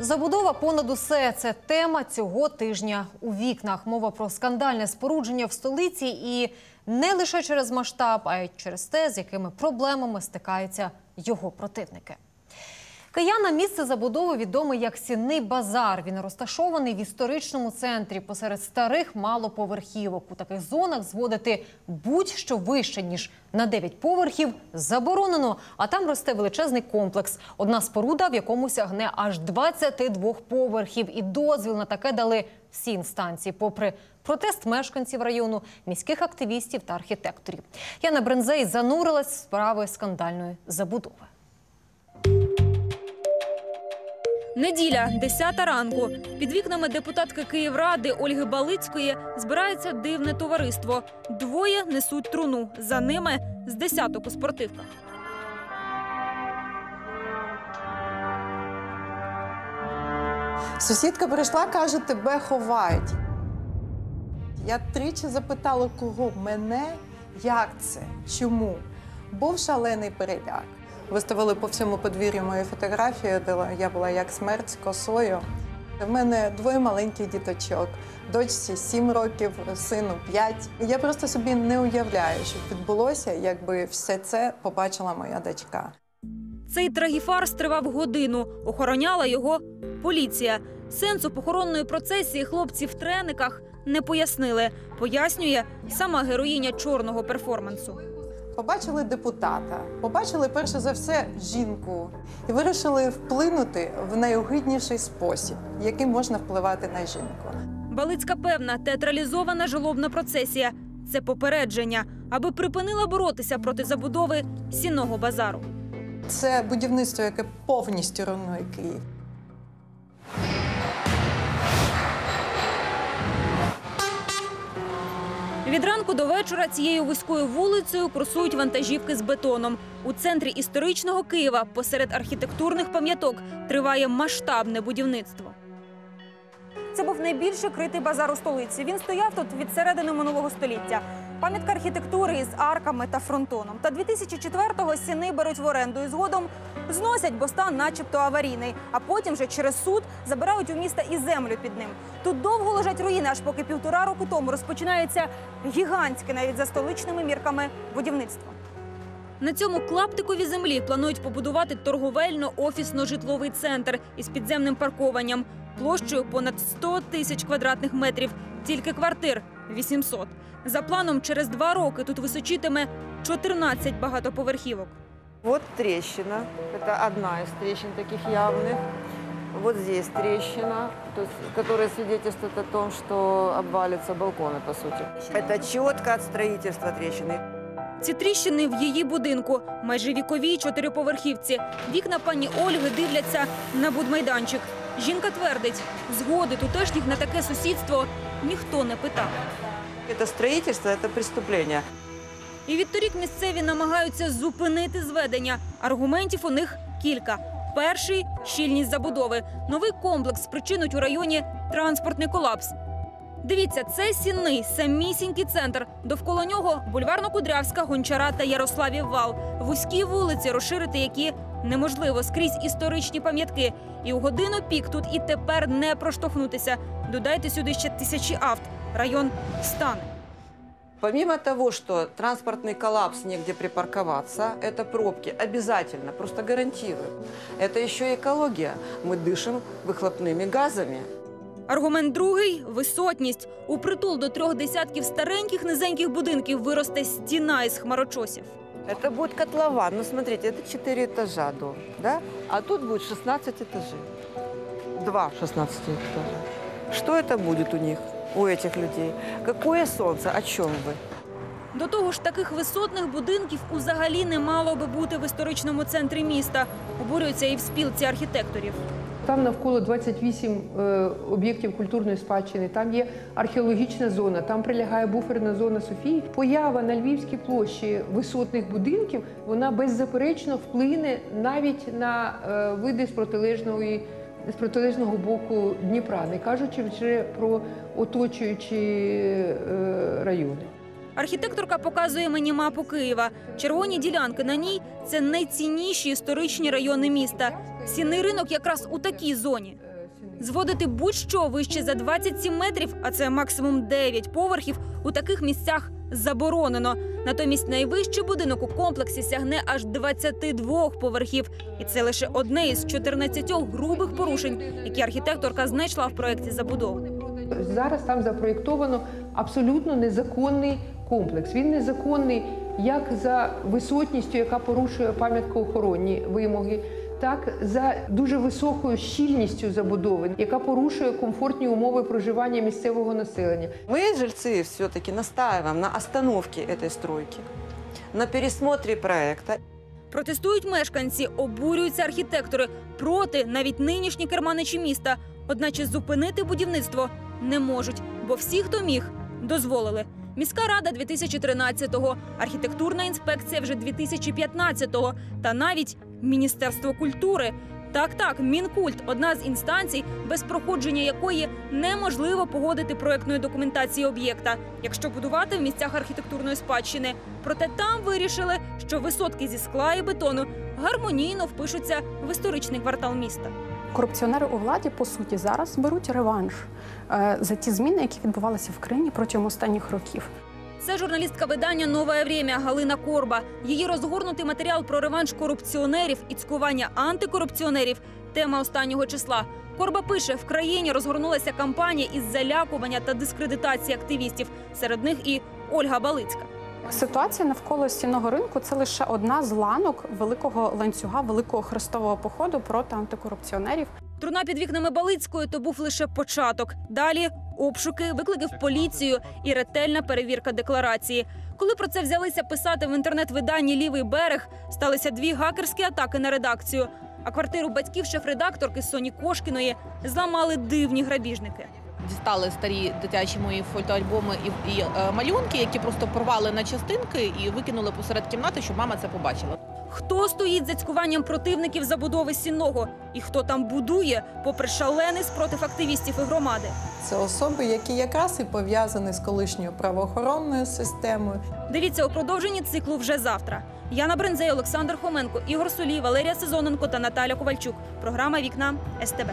Забудова понад усе це тема цього тижня у вікнах. Мова про скандальне спорудження в столиці і не лише через масштаб, а й через те, з якими проблемами стикаються його противники. Кияна місце забудови відоме як Сінний базар. Він розташований в історичному центрі посеред старих малоповерхівок. У таких зонах зводити будь-що вище ніж на 9 поверхів заборонено. А там росте величезний комплекс. Одна споруда, в якому сягне аж 22 поверхів. І дозвіл на таке дали всі інстанції, попри протест мешканців району, міських активістів та архітекторів. Яна Брензей занурилась в справи скандальної забудови. Неділя, 10 ранку. Під вікнами депутатки Київради Ольги Балицької збирається дивне товариство. Двоє несуть труну. За ними з десяток у спортивках. Сусідка прийшла, каже, тебе ховають. Я тричі запитала, кого мене, як це, чому. Був шалений переляк. Виставили по всьому подвір'ю мою фотографію, де я була як смерть з косою. У мене двоє маленьких діточок, дочці 7 років, сину 5. Я просто собі не уявляю, що відбулося, якби все це побачила моя дочка. Цей трагіфарс тривав годину. Охороняла його поліція. Сенсу похоронної процесії хлопці в трениках не пояснили. Пояснює сама героїня чорного перформансу. Побачили депутата, побачили перше за все жінку і вирішили вплинути в найогидніший спосіб, яким можна впливати на жінку. Балицька певна театралізована жалобна процесія. Це попередження, аби припинила боротися проти забудови сінного базару. Це будівництво, яке повністю руйнує Київ. Від ранку до вечора цією вузькою вулицею курсують вантажівки з бетоном. У центрі історичного Києва посеред архітектурних пам'яток триває масштабне будівництво. Це був найбільше критий базар у столиці. Він стояв тут від середини минулого століття. Пам'ятка архітектури із арками та фронтоном. Та 2004-го сіни беруть в оренду і згодом зносять, бо стан начебто аварійний. А потім вже через суд забирають у міста і землю під ним. Тут довго лежать руїни, аж поки півтора року тому розпочинається гігантське навіть за столичними мірками будівництво. На цьому клаптикові землі планують побудувати торговельно-офісно-житловий центр із підземним паркованням площею понад 100 тисяч квадратних метрів. Тільки квартир 800. За планом, через два роки тут височитиме 14 багатоповерхівок. Вот трещина. Это одна из трещин таких явных. Вот здесь трещина, то есть, которая свидетельствует о том, что обвалятся балконы, по сути. Это четко от строительства трещины. Ці тріщини в її будинку, майже віковій чотириповерхівці. Вікна пані Ольги дивляться на будмайданчик. Жінка твердить, згоди тутешніх на таке сусідство ніхто не питав. Это строительство, это преступление. І відторік місцеві намагаються зупинити зведення. Аргументів у них кілька. Перший щільність забудови. Новий комплекс спричинить у районі транспортний колапс. Дивіться, це сінний, самісінький центр. Довкола нього бульварно-кудрявська, гончара та Ярославів вал. Вузькі вулиці, розширити які неможливо скрізь історичні пам'ятки. І у годину пік тут і тепер не проштовхнутися. Додайте сюди ще тисячі авт Район стане. Помимо того, что транспортный коллапс, негде припарковаться, это пробки обязательно, просто гарантирую. Это еще и экология. Мы дышим выхлопными газами. Аргумент другий висотність. У притул до трьох десятків стареньких низеньких будинків виросте стіна із хмарочосів. Это будет котлован. Ну, смотрите, это 4 этажа дом, да? А тут будет 16 этажей. Два 16 этажа. Что это будет у них, У этих людей? Какое солнце? О чем вы? До того ж, таких висотних будинків узагалі не мало би бути в історичному центрі міста. Обурюються і в спілці архітекторів. Там навколо 28 е, об'єктів культурної спадщини, там є археологічна зона, там прилягає буферна зона Софії. Поява на Львівській площі висотних будинків вона беззаперечно вплине навіть на е, види з протилежної. З протилежного боку Дніпра, не кажучи вже про оточуючі е, райони. Архітекторка показує мені мапу Києва. Червоні ділянки на ній це найцінніші історичні райони міста. Сінний ринок якраз у такій зоні. Зводити будь-що вище за 27 метрів, а це максимум 9 поверхів, у таких місцях заборонено. Натомість найвищий будинок у комплексі сягне аж 22 поверхів. І це лише одне із 14 грубих порушень, які архітекторка знайшла в проєкті забудови. Зараз там запроєктовано абсолютно незаконний комплекс. Він незаконний як за висотністю, яка порушує пам'яткоохоронні вимоги, так за дуже високою щільністю забудови, яка порушує комфортні умови проживання місцевого населення. Мы, жильцы, все-таки настаиваем на остановке этой стройки, на пересмотре проекта. Протестують мешканці, обурюються архітектори проти навіть нинішні керманичі міста. Одначе зупинити будівництво не можуть, бо всі, хто міг, дозволили. Міська рада 2013-го, архітектурна інспекція вже 2015-го та навіть Міністерство культури. Так, так, мінкульт одна з інстанцій, без проходження якої неможливо погодити проектної документації об'єкта, якщо будувати в місцях архітектурної спадщини. Проте там вирішили, що висотки зі скла і бетону гармонійно впишуться в історичний квартал міста. Корупціонери у владі по суті зараз беруть реванш е, за ті зміни, які відбувалися в країні протягом останніх років. Це журналістка видання Нове Время Галина Корба. Її розгорнутий матеріал про реванш корупціонерів і цькування антикорупціонерів. Тема останнього числа. Корба пише: в країні розгорнулася кампанія із залякування та дискредитації активістів. Серед них і Ольга Балицька. Ситуація навколо стінного ринку це лише одна з ланок великого ланцюга, великого хрестового походу проти антикорупціонерів. Труна під вікнами Балицької то був лише початок. Далі обшуки, виклики в поліцію і ретельна перевірка декларації. Коли про це взялися писати в інтернет-виданні Лівий берег, сталися дві гакерські атаки на редакцію. А квартиру батьків шеф-редакторки Соні Кошкіної зламали дивні грабіжники. Дістали старі дитячі мої фотоальбоми і, і е, малюнки, які просто порвали на частинки і викинули посеред кімнати, щоб мама це побачила. Хто стоїть за цькуванням противників забудови сінного? І хто там будує, попри шалений спротив активістів і громади? Це особи, які якраз і пов'язані з колишньою правоохоронною системою. Дивіться у продовженні циклу вже завтра. Яна Брензей, Олександр Хоменко, Ігор Солій, Валерія Сезоненко та Наталя Ковальчук. Програма Вікна СТБ.